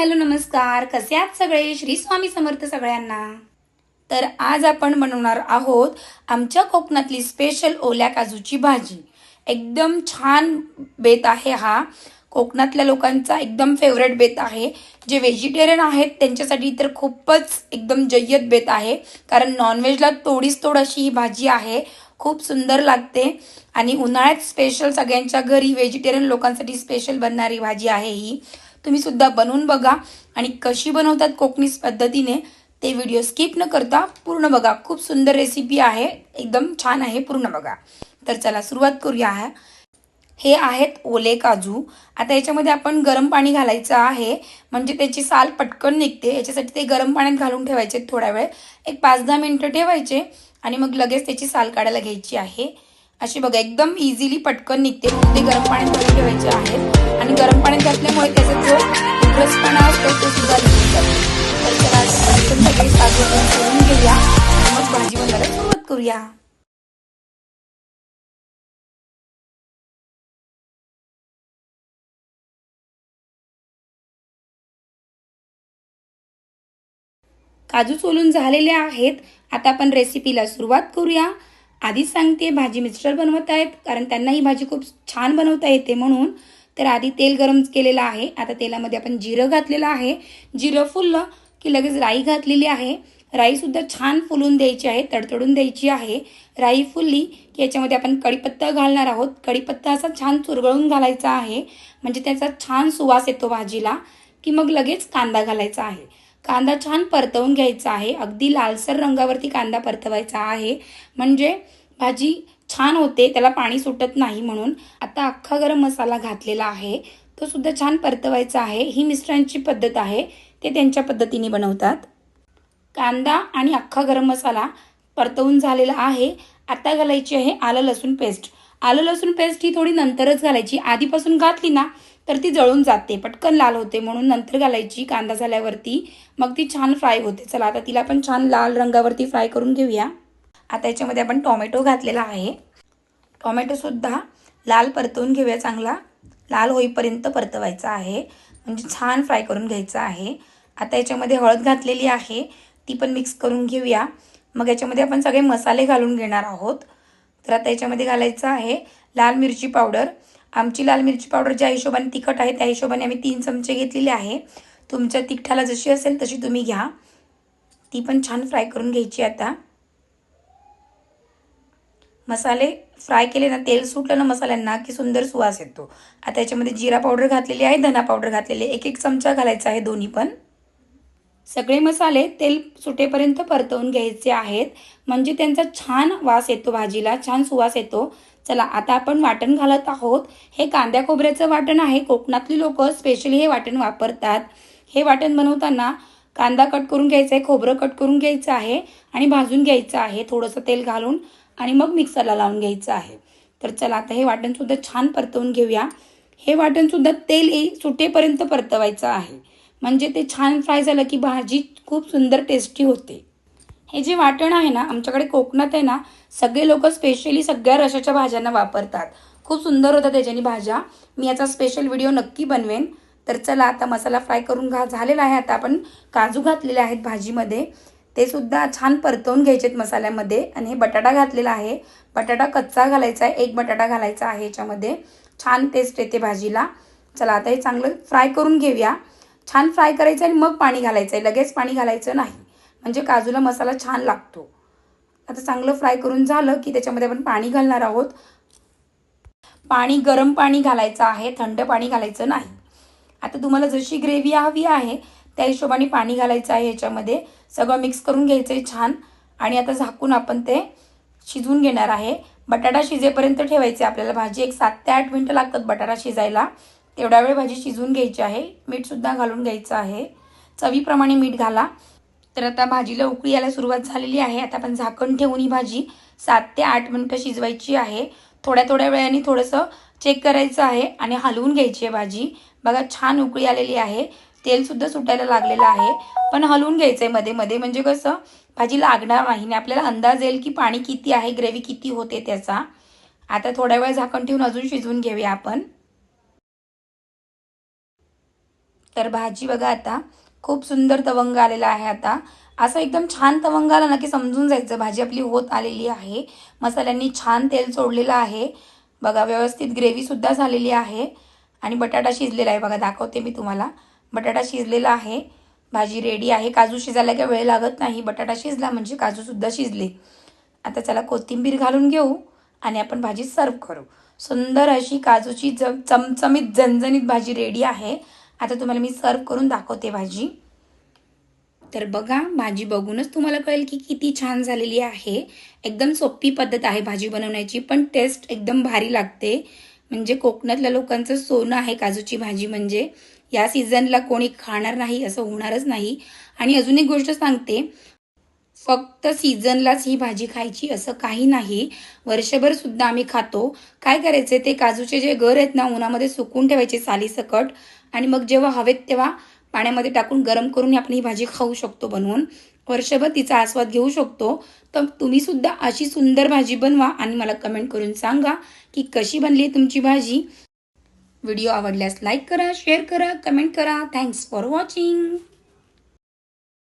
Hello नमस्कार. कसे आहात सगळे? श्री स्वामी समर्थ सगळ्यांना. तर आज आपण बनवणार आहोत आमच्या कोकणातली स्पेशल ओल्या काजूची भाजी. एकदम छान बेत आहे हा. कोकणातल्या लोकांचा एकदम फेवरेट बेत आहे. जे व्हेजिटेरियन आहेत त्यांच्यासाठी तर खूपच एकदम जय्यत बेत आहे. कारण नॉनव्हेजला तोडीस तोड अशी ही भाजी आहे. खूप सुंदर लागते. आणि उन्हाळ्यात स्पेशल सगळ्यांच्या घरी व्हेजिटेरियन लोकांसाठी स्पेशल बनणारी भाजी आहे ही. तुम्ही सुद्धा बनवून बघा. आणि कशी बनवतात कोकणीज पद्धतीने ते व्हिडिओ स्किप न करता पूर्ण बघा. खूप सुंदर रेसिपी आहे. एकदम छान आहे. पूर्ण बघा. तर चला सुरुवात करूया. हे आहेत ओले काजू. आता याच्यामध्ये आपण गरम पाणी घालायचं आहे. म्हणजे त्याची साल पटकन निघते. याच्यासाठी ते गरम पाण्यात घालून ठेवायचे थोड्या वेळ. एक पाच दहा मिनटं ठेवायचे. आणि मग लगेच त्याची साल काढायला घ्यायची आहे. अशी बघा एकदम इझिली पटकन निघते. ते गरम पाण्यात घालून ठेवायचे आहेत. आणि गरम पाण्यात घातल्यामुळे त्याचा जो उग्रसपणा असतो तो सुद्धा निघून जातो तर चला सगळे काजू आपण घेऊया. मग भाजी बनवायला सुरुवात करूया. काजू सोलून झालेले आहेत. आता आपण रेसिपीला सुरुवात करूया. आधीच सांगते भाजी मिस्टर बनवत आहेत कारण त्यांना ही भाजी खूप छान बनवता येते म्हणून. तर आधी तेल गरम केलेलं आहे. आता तेलामध्ये आपण जिरं घातलेलं आहे. जिरं फुललं की लगेच राई घातलेली आहे. राईसुद्धा छान फुलून द्यायची आहे तडतडून द्यायची आहे. राई फुलली की याच्यामध्ये आपण कढीपत्ता घालणार आहोत. कढीपत्ता असा छान चुरगळून घालायचा आहे. म्हणजे त्याचा छान सुवास येतो भाजीला की मग लगेच कांदा घालायचा आहे. कांदा छान परतवून घ्यायचा आहे. अगदी लालसर रंगावरती कांदा परतवायचा आहे. म्हणजे भाजी छान होते त्याला पाणी सुटत नाही म्हणून. आता अख्खा गरम मसाला घातलेला आहे. तो सुद्धा छान परतवायचा आहे. ही मिस्टरांची पद्धत आहे. ते त्यांच्या पद्धतीने बनवतात. कांदा आणि अख्खा गरम मसाला परतवून झालेला आहे. आता घालायची आहे आलं लसूण पेस्ट. आलं लसूण पेस्ट ही थोडी नंतरच घालायची. आधीपासून घातली ना तर ती जळून जाते. पटकन लाल होते म्हणून नंतर घालायची. कांदा झाल्यावरती. मग ती छान फ्राय होते. चला आता तिला पण छान लाल रंगावरती फ्राय करून घेऊया. आता याच्यामध्ये आपण टॉमॅटो घातलेला आहे. टॉमॅटोसुद्धा लाल परतवून घेऊया चांगला. लाल होईपर्यंत परतवायचा आहे. म्हणजे छान फ्राय करून घ्यायचा आहे. आता याच्यामध्ये हळद घातलेली आहे. ती पण मिक्स करून घेऊया. मग याच्यामध्ये आपण सगळे मसाले घालून घेणार आहोत. तर आता याच्यामध्ये घालायचं आहे लाल मिरची पावडर. आमची लाल मिरची पावडर ज्या हिशोबाने तिखट आहे त्या हिशोबाने आम्ही तीन चमचे घेतलेले आहे. तुमच्या तिखटाला जशी असेल तशी तुम्ही घ्या. ती पण छान फ्राय करून घ्यायची आता. मसाले फ्राय केले ना तेल सुटलं ना मसाल्यांना की सुंदर सुवास येतो. आता याच्यामध्ये जिरा पावडर घातलेली आहे धना पावडर घातलेली एक एक चमचा घालायचा आहे दोन्ही पण. सगळे मसाले तेल सुटेपर्यंत परतवून घ्यायचे आहेत. म्हणजे त्यांचा छान वास येतो भाजीला छान सुवास येतो. चला आता आपण वाटण घालत आहोत. हे कांद्या खोबऱ्याचं वाटण आहे. कोकणातली लोक स्पेशली हे वाटण वापरतात. हे वाटण बनवताना कांदा कट करून घ्यायचा आहे खोबरं कट करून घ्यायचं आहे आणि भाजून घ्यायचं आहे. थोडंसं तेल घालून आणि मग मिक्सरला लावून घ्यायचं आहे. तर चला आता हे वाटणसुद्धा छान परतवून घेऊया. हे वाटणसुद्धा तेल सुटेपर्यंत परतवायचं आहे. म्हणजे ते छान फ्राय झालं की भाजी खूप सुंदर टेस्टी होते. हे जे वाटण आहे ना आमच्याकडे कोकणात आहे ना सगळे लोक स्पेशली सगळ्या रशाच्या भाज्यांना वापरतात. खूप सुंदर होतात त्याच्यानी भाज्या. मी याचा स्पेशल व्हिडिओ नक्की बनवेन. तर चला आता मसाला फ्राय करून घा झालेला आहे आता आपण काजू घातलेले आहेत भाजीमध्ये. ते सुद्धा छान परतवून घ्यायचे आहेत मसाल्यामध्ये. आणि हे बटाटा घातलेला आहे. बटाटा कच्चा घालायचा आहे. एक बटाटा घालायचा आहे याच्यामध्ये. छान टेस्ट येते भाजीला. चला आता हे चांगलं फ्राय करून घेऊया. छान फ्राय करायचं आणि मग पाणी घालायचं आहे. लगेच पाणी घालायचं नाही. म्हणजे काजूला मसाला छान लागतो. आता चांगलं फ्राय करून झालं की त्याच्यामध्ये आपण पाणी घालणार आहोत. पाणी गरम पाणी घालायचं आहे. थंड पाणी घालायचं नाही. आता तुम्हाला जशी ग्रेव्ही हवी आहे त्या हिशोबाने पाणी घालायचं आहे याच्यामध्ये. सगळं मिक्स करून घ्यायचं आहे छान. आणि आता झाकून आपण ते शिजवून घेणार आहे. बटाटा शिजेपर्यंत ठेवायचे आपल्याला. भाजी एक सात ते आठ मिनटं लागतात बटाटा शिजायला. तेवढा वेळ भाजी शिजवून घ्यायची आहे. मीठसुद्धा घालून घ्यायचं आहे. चवीप्रमाणे मीठ घाला. तर आता भाजीला उकळी यायला सुरुवात झालेली आहे. आता आपण झाकण ठेवून ही भाजी सात ते आठ मिनटं शिजवायची आहे. थोड्या थोड्या वेळाने थोडंसं चेक करायचं आहे आणि हलवून घ्यायची आहे भाजी. बघा छान उकळी आलेली आहे. तेलसुद्धा सुटायला लागलेलं आहे. पण हलवून घ्यायचं आहे मध्ये मध्ये. म्हणजे कसं भाजी लागणार नाही आणि आपल्याला अंदाज येईल की पाणी किती आहे ग्रेव्ही किती होते त्याचा. आता थोड्या वेळ झाकण ठेवून अजून शिजवून घेऊया आपण. तर भाजी बघा आता खूप सुंदर तवंग आलेला आहे आता. असं एकदम छान तवंग आला ना की समजून जायचं भाजी आपली होत आलेली आहे. मसाल्यांनी छान तेल सोडलेलं आहे. बघा व्यवस्थित ग्रेव्हीसुद्धा झालेली आहे. आणि बटाटा शिजलेला आहे. बघा दाखवते मी तुम्हाला. बटाटा शिजलेला आहे. भाजी रेडी आहे. काजू शिजायला काही वेळ लागत नाही. बटाटा शिजला म्हणजे काजूसुद्धा शिजले. आता चला कोथिंबीर घालून घेऊ आणि आपण भाजी सर्व करू. सुंदर अशी काजूची ज चमचमीत झणझणीत भाजी रेडी आहे. आता तुम्हाला मी सर्व करून दाखवते भाजी. तर बघा भाजी बघूनच तुम्हाला कळेल की किती छान झालेली आहे. एकदम सोपी पद्धत आहे भाजी बनवण्याची पण टेस्ट एकदम भारी लागते. म्हणजे कोकणातल्या लोकांचं सोनं आहे काजूची भाजी म्हणजे. या सीझनला कोणी खाणार नाही असं होणारच नाही. आणि अजून एक गोष्ट सांगते फक्त सीझनलाच ही भाजी खायची असं काही नाही. वर्षभर सुद्धा आम्ही खातो. काय करायचे ते काजूचे जे गर आहेत ना उन्हामध्ये सुकून ठेवायचे सालीसकट. आणि मग जेव्हा हवेत तेव्हा पाण्यामध्ये टाकून गरम करून आपण ही भाजी खाऊ शकतो बनवून. वर्षभर तिचा आस्वाद घेऊ शकतो. तर तुम्ही सुद्धा अशी सुंदर भाजी बनवा आणि मला कमेंट करून सांगा की कशी बनली तुमची भाजी. व्हिडिओ आवडल्यास लाईक करा शेअर करा कमेंट करा. Thanks for watching